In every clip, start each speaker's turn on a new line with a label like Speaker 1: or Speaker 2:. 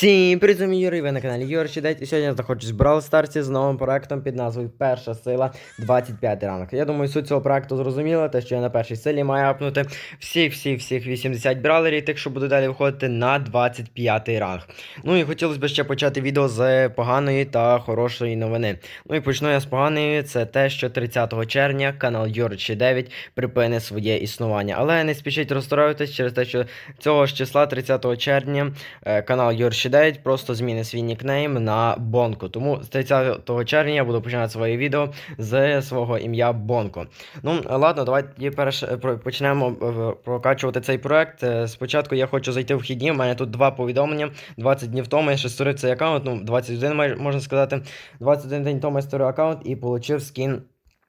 Speaker 1: Всім привіт, Юрій, ви на каналі Юрій Чидець, і сьогодні знаходжусь в Brawl Старсі з новим проектом під назвою Перша сила 25 ранг. Я думаю, суть цього проекту зрозуміла, те, що я на першій силі маю апнути всіх, всіх, всіх 80 бралерів, тих, що буду далі виходити на 25 ранг. Ну і хотілося б ще почати відео з поганої та хорошої новини. Ну і почну я з поганої, це те, що 30 червня канал Юрій 9 припинить своє існування. Але не спішіть розстроюватись через те, що цього ж числа 30 червня е, канал Юрші 9 просто змінить свій нікнейм на Бонко. Тому з 30 червня я буду починати своє відео з свого ім'я Бонко. Ну, ладно, давайте перш почнемо е, прокачувати цей проект. Е, Спочатку я хочу зайти в вхідні. У мене тут два повідомлення. 20 днів тому я ще створив цей аккаунт, ну 21 можна сказати. 21 день тому я створив аккаунт і отримав скін.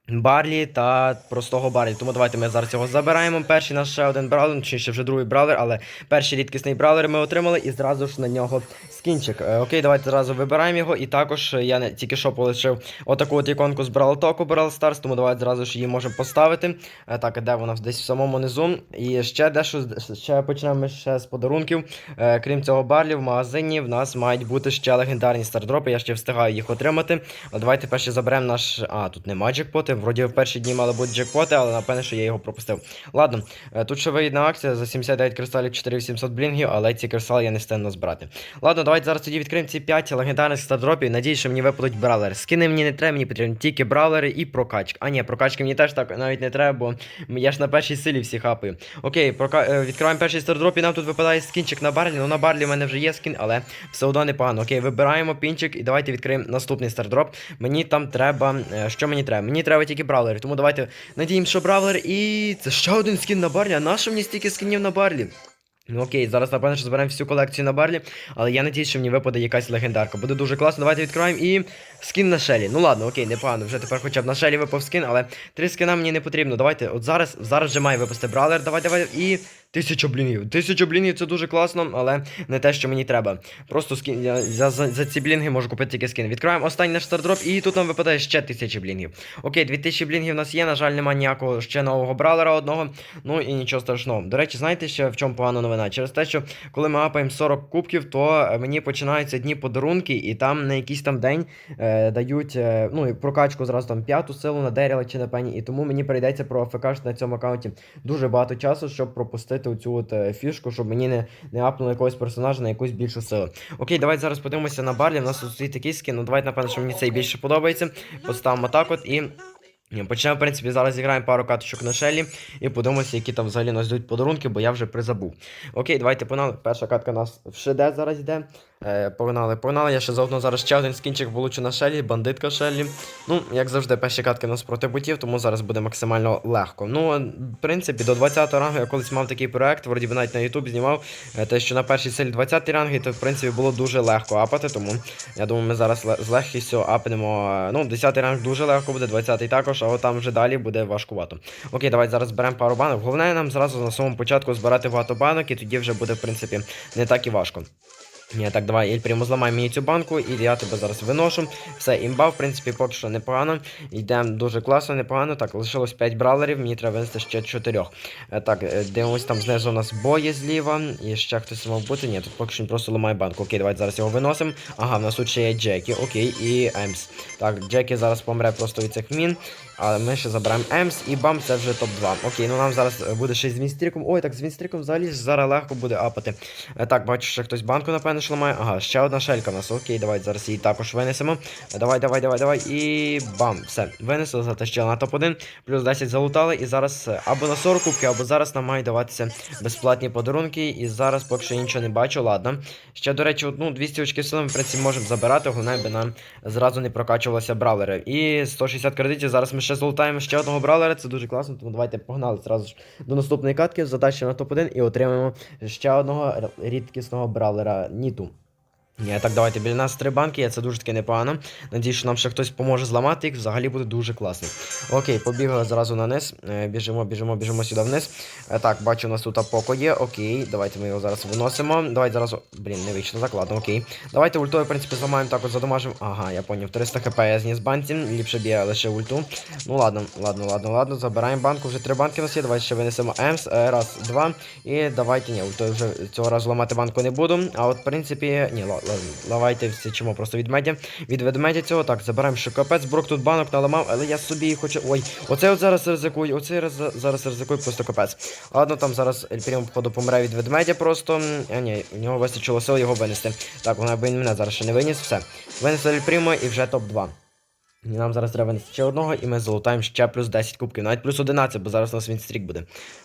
Speaker 1: Барлі та простого Барлі. Тому давайте ми зараз його забираємо. Перший наш ще один браулер, ще вже другий браулер, але перший рідкісний браулер ми отримали і зразу ж на нього скінчик. Е, окей, давайте зразу вибираємо його. І також я не тільки що полишив отаку от іконку з Talk Brawl Stars, тому давайте зразу ж її можемо поставити. Е, так, де вона десь в самому низу. І ще дещо ще почнемо ще з подарунків. Е, крім цього барлі, в магазині в нас мають бути ще легендарні стардропи. Я ще встигаю їх отримати. Але давайте перше заберемо наш. А, тут нема джекпоти. Вроді в перші дні мали бути джекпоти, але напевне, що я його пропустив. Ладно, е, тут ще вигідна акція за 79 кристалів 4800 блінгів, але ці кристали я не встигну збирати. Ладно, давайте зараз тоді відкриємо ці 5 легендарних стардропів. Надіюсь, що мені випадуть бравлери. Скини мені не треба, мені потрібні тільки бравлери і прокачки. А ні, прокачки мені теж так навіть не треба, бо я ж на першій силі всі хапаю. Окей, прока... е, відкриваємо перший стардроп, і нам тут випадає скінчик на барлі. Ну на барлі в мене вже є скін, але все одно непогано. Окей, вибираємо пінчик і давайте відкриємо наступний стардроп. Мені там треба. е, Що мені треба? Мені треба тільки бравлери. Тому давайте надіємося, що бравлер і. Це ще один скін на барлі. А нащо мені стільки скінів на барлі? Ну окей, зараз напевно, що зберемо всю колекцію на барлі, але я надіюсь, що мені випаде якась легендарка. Буде дуже класно. Давайте відкриваємо і скін на шелі. Ну ладно, окей, непогано. Вже тепер хоча б на шелі випав скін, але три скіна мені не потрібно. Давайте, от зараз, зараз вже має випасти бравлер. Давай, давай. І тисяча блінів. Тисяча блінів це дуже класно, але не те, що мені треба. Просто скін. Я за, за, за ці блінги можу купити тільки скін. Відкриваємо останній наш стардроп, і тут нам випадає ще тисячі блінгів. Окей, 2000 блінгів у нас є. На жаль, немає ніякого ще нового бравлера одного. Ну і нічого страшного. До речі, знаєте ще в чому погана новина? Через те, що коли ми апаємо 40 кубків, то е, мені починаються дні подарунки, і там на якийсь там день дають е, ну, прокачку зразу там п'яту силу на Деріла чи на пені. І тому мені прийдеться профекашити на цьому аккаунті дуже багато часу, щоб пропустити оцю от е, фішку, щоб мені не, не апнули якогось персонажа на якусь більшу силу. Окей, давайте зараз подивимося на Барлі. У нас тут стоїть такий скін. Ну давайте, напевно, що мені цей більше подобається. Поставимо так от і. Почнемо, в принципі, зараз зіграємо пару каточок на шелі і подивимося, які там взагалі нас дають подарунки, бо я вже призабув. Окей, давайте погнали. Перша катка у нас в ШД зараз йде. Е, погнали, погнали. Я ще заодно зараз ще один скінчик получу на шелі, бандитка шелі. Ну, як завжди, перші катки нас проти ботів, тому зараз буде максимально легко. Ну, в принципі, до 20-го рангу я колись мав такий проект, вроді би навіть на YouTube знімав. е, Те, що на першій селі 20 й ранги, то в принципі було дуже легко апати, тому я думаю, ми зараз з легкістю апнемо. е, Ну, 10 й ранг дуже легко буде, 20-й також, а от там вже далі буде важкувато. Окей, давайте зараз зберемо пару банок. Головне нам зразу на самому початку збирати багато банок, і тоді вже буде, в принципі, не так і важко. Ні, так, давай, Ель прямо зламай мені цю банку, і я тебе зараз виношу. Все, імба, в принципі, поки що непогано. Йдемо дуже класно, непогано. Так, лишилось 5 бравлерів, мені треба винести ще 4. Е, так, е, дивимось, там знизу у нас бої зліва. І ще хтось мав бути. Ні, тут поки що він просто ламає банку. Окей, давайте зараз його виносимо. Ага, в нас тут ще є Джекі, окей, і Емс. Так, Джекі зараз помре просто від цих мін. Але ми ще заберемо Емс і бам, це вже топ-2. Окей, ну нам зараз е, буде ще з Вінстріком. Ой, так з Вінстріком взагалі зараз легко буде апати. Так, бачу, що хтось банку, напевно, що ламає. Ага, ще одна шелька у нас. Окей, давайте зараз її також винесемо. Давай, давай, давай, давай. І бам. Все, винесли, затащили на топ-1. Плюс 10 залутали. І зараз е, або на 40 кубки, або зараз нам мають даватися безплатні подарунки. І зараз поки що нічого не бачу. Ладно. Ще, до речі, ну, 200 очків сили ми, в принципі, можемо забирати. Головне, би нам зразу не прокачувалися бравлери. І 160 кредитів. Зараз ми ще золотаємо ще одного бравлера. Це дуже класно. Тому давайте погнали зразу ж до наступної катки. Задача на топ-1 і отримаємо ще одного рідкісного бравлера Ніту. Ні, так, давайте біля нас три банки, є, це дуже таки непогано. Надіюсь, що нам ще хтось поможе зламати їх, взагалі буде дуже класно. Окей, побігли зразу на низ. Е, Біжимо, біжимо, біжимо сюди вниз. Е, Так, бачу, у нас тут апоко є. Окей, давайте ми його зараз виносимо. Давайте зараз. Блін, не вийшло, закладно, окей. Давайте ультою, в принципі, зламаємо також задомажимо. Ага, я поняв. 300 хп я зніс банці. Ліпше б'є лише ульту. Ну ладно, ладно, ладно, ладно. Забираємо банку. Вже три банки у нас є. Давайте ще винесемо Емс. Е, Раз, два. І давайте, ні, ультою вже цього разу ламати банку не буду. А от, в принципі, ні, ла- ла- давайте всічимо просто від медя. Від ведмедя цього. Так, забираємо ще капець. Брок тут банок наламав, але я собі хочу. Ой, оце от зараз ризикую, оце раз, зараз ризикую просто капець. Ладно, там зараз Ельпрім, походу, помре від ведмедя просто. А ні, у нього вистачило сил його винести. Так, вона би мене зараз ще не виніс. Все. Винесли Ельпрімо і вже топ-2. Нам зараз треба ще одного, і ми залутаємо ще плюс 10 кубків, навіть плюс 11, бо зараз у нас Вінстрік буде.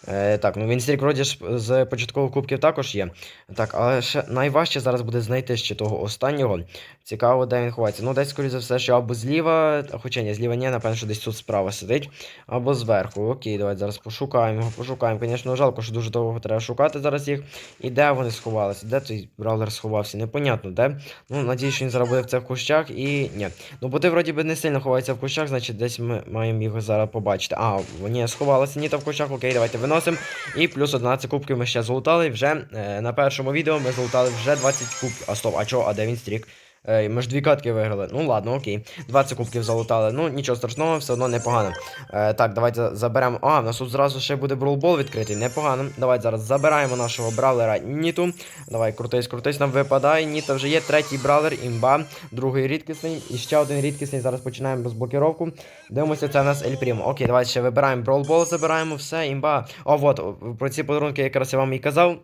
Speaker 1: Е, так, ну Вінстрік вроді ж з початкових кубків також є. Так, але ще найважче зараз буде знайти ще того останнього. Цікаво, де він ховається. Ну, десь, скоріше за все, що або зліва, хоча ні, зліва ні, напевно, що десь тут справа сидить, або зверху. Окей, давайте зараз пошукаємо його, пошукаємо. Звісно, жалко, що дуже довго треба шукати зараз їх. І де вони сховалися? Де той браулер сховався? Непонятно, де. Ну, надіюсь, що він зараз буде в цих кущах і ні. Ну, боти вроді би не сильно ховається в кущах, значить десь ми маємо його зараз побачити. А, ні, сховалися ні там в кущах, окей, давайте виносимо. І плюс 11 кубків ми ще золотали. Вже е, на першому відео ми золотали вже 20 кубків. А стоп, а чого, а де він стрік? Е, ми ж дві катки виграли. Ну ладно, окей. 20 кубків залутали. Ну, нічого страшного, все одно непогано. Е, так, давайте заберемо. А, в нас тут зразу ще буде бролбол відкритий. Непогано. Давайте зараз забираємо нашого бравлера Ніту. Давай, крутись, крутись, нам випадає. Ніта вже є. Третій бравлер, імба, другий рідкісний. І ще один рідкісний. Зараз починаємо розблокіровку. Дивимося, це у нас Ель Прімо. Окей, давайте ще вибираємо бролбол, забираємо все, імба. О, от, про ці подарунки якраз я вам і казав.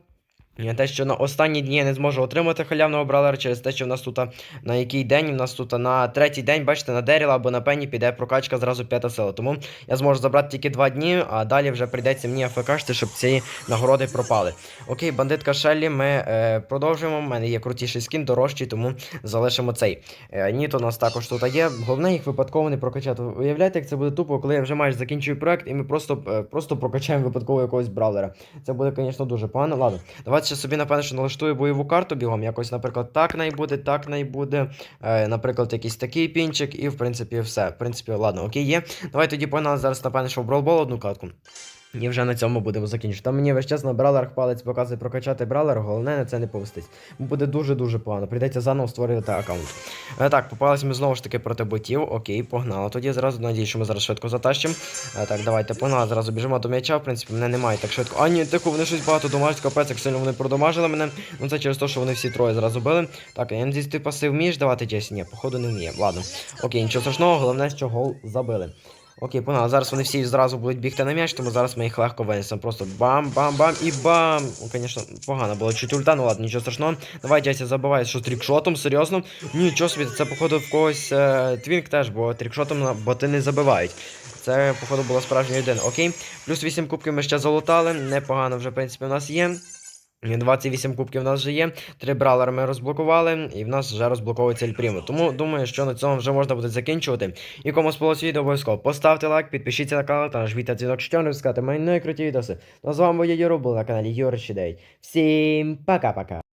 Speaker 1: Я те, що на останні дні я не зможу отримати халявного бралера через те, що в нас тут на який день, в нас тут на третій день, бачите, на Деріла або на Пенні піде прокачка зразу п'ята сила. Тому я зможу забрати тільки два дні, а далі вже прийдеться мені АФКшти, щоб ці нагороди пропали. Окей, бандитка Шеллі, ми е, продовжуємо. У мене є крутіший скін, дорожчий, тому залишимо цей. Е, Ніт у нас також тут є. Головне їх випадково не прокачати. Уявляєте, як це буде тупо, коли я вже майже закінчую проект, і ми просто, е, просто прокачаємо випадково якогось бравлера. Це буде, звісно, дуже погано. Ладно, давайте ще собі, напевно, що налаштую бойову карту бігом. Якось, наприклад, так найбуде, так найбуде. Е, наприклад, якийсь такий пінчик, і в принципі все. В принципі, ладно, окей, є. Давай тоді погнали зараз, напевно, що в бролбол одну катку. І вже на цьому будемо закінчити. Там мені весь час на бралерах палець показує прокачати бралер, головне на це не повестись. Буде дуже-дуже погано. Прийдеться заново створювати аккаунт. Е, так, попалися ми знову ж таки проти ботів. Окей, погнали. Тоді зразу надію, що ми зараз швидко затащимо. Е, так, давайте погнали. Зразу біжимо до м'яча. В принципі, мене немає так швидко. А, ні, тихо, вони щось багато домажуть, капець, як сильно вони продомажили мене. Ну це через те, що вони всі троє зразу били. Так, я надіюсь, ти паси вмієш давати Джесі? Ні, походу не вміє. Ладно. Окей, нічого страшного, головне, що гол забили. Окей, погнали. Зараз вони всі зразу будуть бігти на м'яч, тому зараз ми їх легко винесемо. Просто бам-бам-бам і бам. Ну, звісно, погано було чуть ульта, ну ладно, нічого страшного. Давай, Джесі, забивай, що трікшотом, серйозно. Нічого собі, це, походу, в когось е, твінк теж, бо трікшотом боти не забивають. Це, походу, була справжня людина. Окей. Плюс 8 кубків ми ще залутали. Непогано вже, в принципі, у нас є. 28 кубків в нас вже є. Три бралери ми розблокували, і в нас вже розблоковується Ельпрімо. Тому думаю, що на цьому вже можна буде закінчувати. І кому сподобалось відео, обов'язково поставте лайк, підпишіться на канал та нажміть на дзвінок, що не вискати мої найкруті відоси. Ну а з вами я Юру, був на каналі Юрчидей. Всім пока-пока.